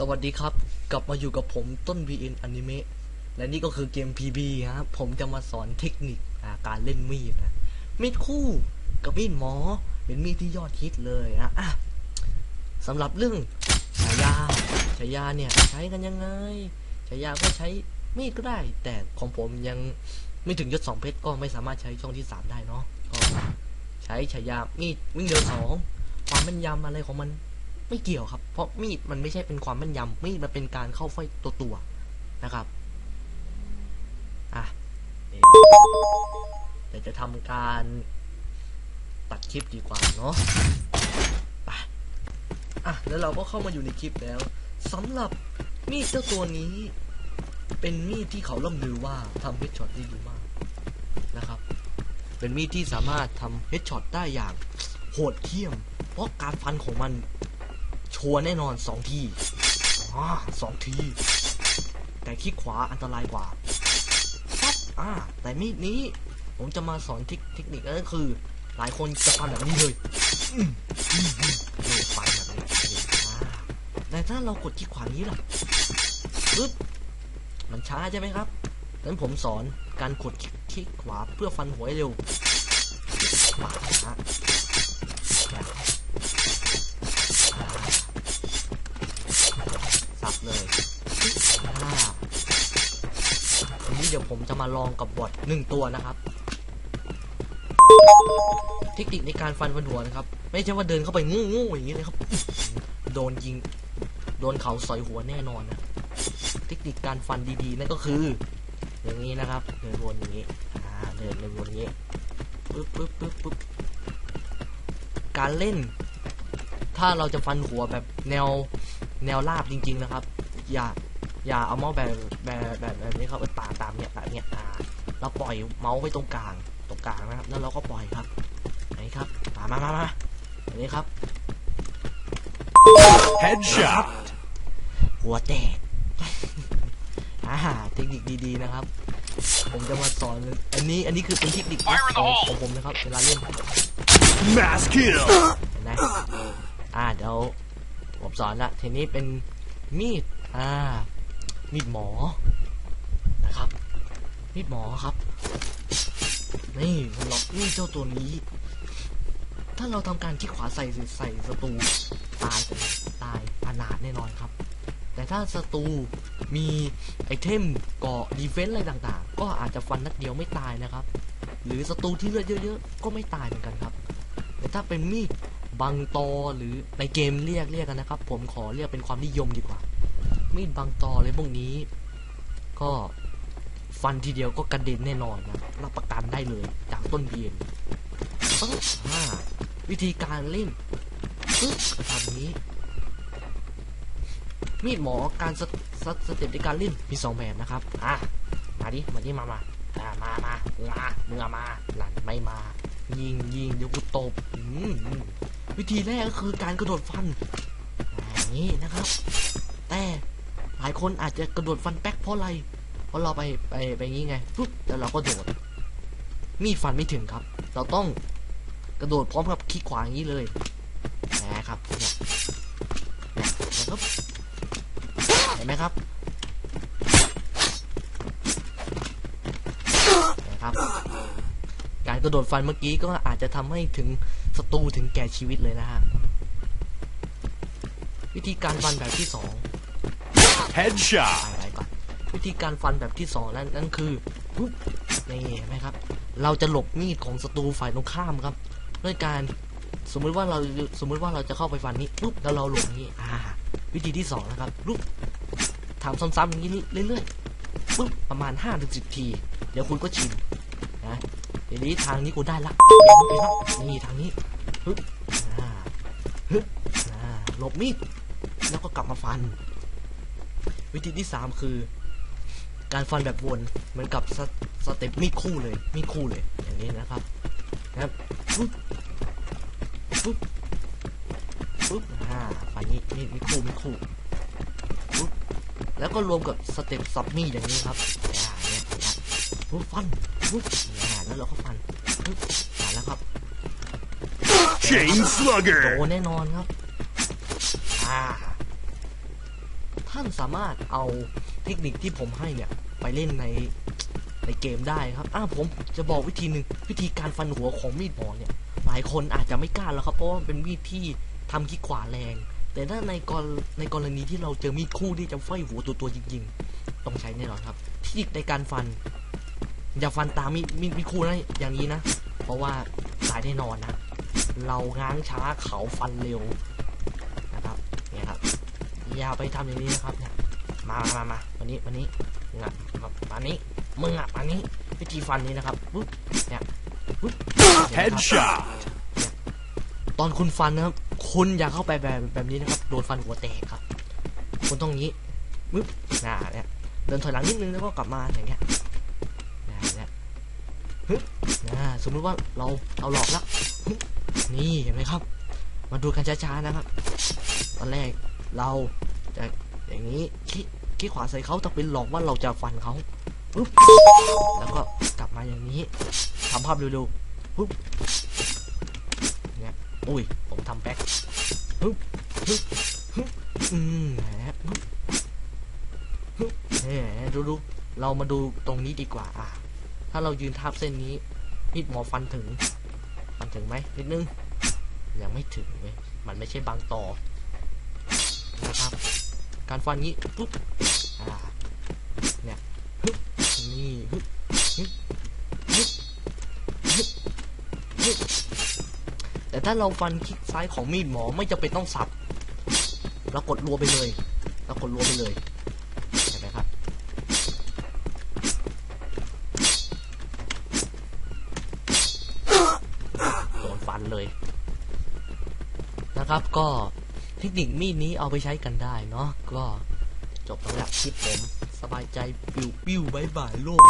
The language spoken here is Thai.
สวัสดีครับ กลับมาอยู่กับผมต้น VN Anime และนี่ก็คือเกม PB ครับผมจะมาสอนเทคนิคาการเล่นมีดนะมีดคู่กับมีดหมอ เป็นมีดที่ยอดฮิตเลยนะะสำหรับเรื่องฉายาฉายาเนี่ยใช้กันยังไงฉายาก็ใช้มีดก็ได้ แต่ของผมยังไม่ถึงยศสองเพชรก็ไม่สามารถใช้ช่องที่สามได้เนาะก็ใช้ฉายามีดวิ่งเร็วสองความแม่นยำอะไรของมัน ไม่เกี่ยวครับ เพราะมีดมันไม่ใช่เป็นความแม่นยำมีดมันเป็นการเข้าไฟตัวตัวนะครับอะเดี๋ยวจะทำการตัดคลิปดีกว่าเนาะไปอะแล้วเราก็เข้ามาอยู่ในคลิปแล้วสำหรับมีดเจ้าตัวนี้ เป็นมีดที่เขาล่ำลือว่าทำเฮดช็อตได้ดีมากนะครับ เป็นมีดที่สามารถทำเฮดช็อตได้อย่างโหดเหี้ยม เพราะการฟันของมัน ชัวร์แน่นอนสองทีอ่าสองที แต่คลิกขวาอันตรายกว่าปั๊บอ่า แต่มีดนี้ผมจะมาสอนเทคเทคนิคก็คือ หลายคนจะฟันแบบนี้เลยอืมอืมอืมนี่ฟันแบบนี้แต่ถ้าเรากดคลิกขวานี้ล่ะปึ๊บมันช้าใช่ไหมครับงั้นผมสอนการกดคลิกขวาเพื่อฟันหัวให้เร็วมา นี้เดี๋ยวผมจะมาลองกับบอทหนึ่งตัวนะครับ เทคนิคในการฟันฟันหัวนะครับ ไม่ใช่ว่าเดินเข้าไปงู้งูอย่างนี้เลยครับ โดนยิง โดนเขาสอยหัวแน่นอนนะ เทคนิคการฟันดีๆนั่นก็คือ อย่างนี้นะครับ เดินวนอย่างนี้ อ่า เดินเดินวนอย่างนี้ปึ๊บปึ๊บปึ๊บปึ๊บการเล่น ถ้าเราจะฟันหัวแบบแนวแนวราบจริง ๆนะครับ อย่า อย่าเอาเมาส์แบบแบบแบบแบบนี้ครับตามตามเนี้ยตามเนี้ยอ่าเราปล่อยเมาส์ไว้ตรงกลางตรงกลางนะครับ แล้วเราก็ปล่อยครับไหนครับมามามามาอันนี้ครับ Headshot. หัวแตกอ่าเทคนิคดีๆนะครับ ผมจะมาสอนอันนี้อันนี้คือเป็นเทคนิคของของผมนะครับเวลาเล่น Mass kill. เห็นไหมอ่าเดี๋ยวผมสอนละทีนี้เป็นมีดอ่า มีดหมอนะครับมีดหมอครับนี่สำหรับมีดเจ้าตัวนี้ ถ้าเราทำการคลิกขวาใส่ใส่ศัตรูตายตายอนาถแน่นอนครับ แต่ถ้าศัตรูมีไอเทมเกาะดีเฟนส์อะไรต่างๆ ก็อาจจะฟันนัดเดียวไม่ตายนะครับ หรือศัตรูที่เลือดเยอะๆ ก็ไม่ตายเหมือนกันครับ แต่ถ้าเป็นมีดบังตอหรือในเกมเรียกเรียกกันนะครับ ผมขอเรียกเป็นความนิยมดีกว่า มีดบังตออะไรพวกนี้ ก็ฟันทีเดียวก็กระเด็นแน่นอนนะรับประกันได้เลยจากต้นเบียนปึ๊บอ่าวิธีการเล่นปึ๊บทำนี้ มีดหมอการสสสเต็ปในการเล่นมีสองแบบนะครับอะมาดิมาดิมามาอ่ามามามาเมื่อมาหลันไม่มา ยิงยิงเดี๋ยวกูตบวิธีแรกก็คือการกระโดดฟันอย่างนี้นะครับ แต่ หลายคนอาจจะกระโดดฟันแป๊กเพราะอะไรเพราะเราไปไปไปงี้ไงปุ๊บแล้วเราก็โดดมีดฟันไม่ถึงครับ เราต้องกระโดดพร้อมกับคลิกขวาอย่างนี้เลยนะครับเนี่ยนะครับเห็นไหมครับนะครับ การกระโดดฟันเมื่อกี้ก็อาจจะทำให้ถึงศัตรูถึงแก่ชีวิตเลยนะฮะวิธีการฟันแบบที่สอง Headshot. อะไรก่อนวิธีการฟันแบบที่สองนั่นนั่นคือปุ๊บนี่เห็นไหมครับ เราจะหลบมีดของศัตรูฝ่ายตรงข้ามครับ ด้วยการสมมุติว่าเราสมมุติว่าเราจะเข้าไปฟันนี้ปุ๊บแล้วเราหลบอย่างนี้อ่าวิธีที่สองนะครับปุ๊บทำซ้ำๆอย่างนี้เรื่อยๆปุ๊บประมาณห้าถึงสิบที เดี๋ยวคุณก็ชินนะเดี๋ยวนี้ทางนี้กูได้ละเปลี่ยนเปลี่ยนแล้วนี่ทางนี้ฮึบฮึบหลบมีดแล้วก็กลับมาฟัน วิธีที่สามคือ การฟันแบบวนเหมือนกับสสเต็ปมีดคู่เลยมีดคู่เลย อย่างนี้นะครับนะครับปุ๊บปุ๊บปุ๊บอ่าฟันนี้มีดมีดคู่มีดคู่ปุ๊บแล้วก็รวมกับสเต็ปสับมีดอย่างนี้ครับอ่าเนี่ยนะปุ๊บฟันปุ๊บอ่าแล้วเราก็ฟันปุ๊บอ่าแล้วครับ Chain โด slugger. นแน่นอนครับอ่า ท่านสามารถเอาเทคนิคที่ผมให้เนี่ยไปเล่นในในเกมได้ครับอ่าผมจะบอกวิธีหนึ่งวิธีการฟันหัวของมีดหมอเนี่ย หลายคนอาจจะไม่กล้าแล้วครับ เพราะว่าเป็นมีดที่ทำขี้ขวาแรง แต่ถ้าในกรในกรณีที่เราเจอมีดคู่ที่จะไฟหัวตัวตัวจริงๆ ต้องใช้แน่นอนครับเทคนิคในการฟัน อย่าฟันตามมีดมีดมีดคู่นะอย่างนี้นะ เพราะว่าตายแน่นอนนะ เราง้างช้าเขาฟันเร็วนะครับเนี่ยครับอ ย่าไปทำอย่างนี้นะครับเนี่ยมามามาวันนี้วันนี้งัดมามานี้มึงอะมานี้วิธีฟันนี้นะครับปุ๊บเนี่ยปุ๊บเนี่ยนะครับ Headshot. ตอนคุณฟันนะครับคุณอย่าเข้าไปแบบแบบนี้นะครับโดนฟันหัวแตกครับ คุณต้องงี้ปึ๊บน่าเนี่ยเดินถอยหลังนิดนึงแล้วก็กลับมาอย่างเงี้ยน่าเนี่ยฮึบน่าสมมติว่าเราเอาหลอกแล้วฮึบนี่เห็นไหมครับ มาดูกันช้าๆนะครับ ตอนแรก เราจะอย่างนี้คิดคิดขวาใส่เขาแต่เป็นหลอกว่าเราจะฟันเขาปึ๊บแล้วก็กลับมาอย่างนี้ทำภาพเร็วๆปึ๊บเนี่ยอุ้ยผมทำแบ็คฮึบฮึบฮึบอืมแหมฮึบฮึบเฮ้ดูดูเรามาดูตรงนี้ดีกว่าอะถ้าเรายืนทับเส้นนี้มีดหมอฟันถึง ฟันถึงไหมนิดนึงยังไม่ถึงเว้ยมันไม่ใช่บางต่อ นะครับ การฟันนี้ปุ๊บอ่าเนี่ยฮึบนี่ฮึบฮึบฮึบฮึบฮึบแต่ถ้าเราฟันคลิกซ้ายของมีดหมอไม่จำเป็นต้องสับเรากดรัวไปเลยเรากดรัวไปเลยเห็นไหมครับโดนฟันเลยนะครับก็ เทคนิคมีดนี้เอาไปใช้กันได้เนาะก็จบแล้วคลิปผม สบายใจ ปิวปิวบายบายโลก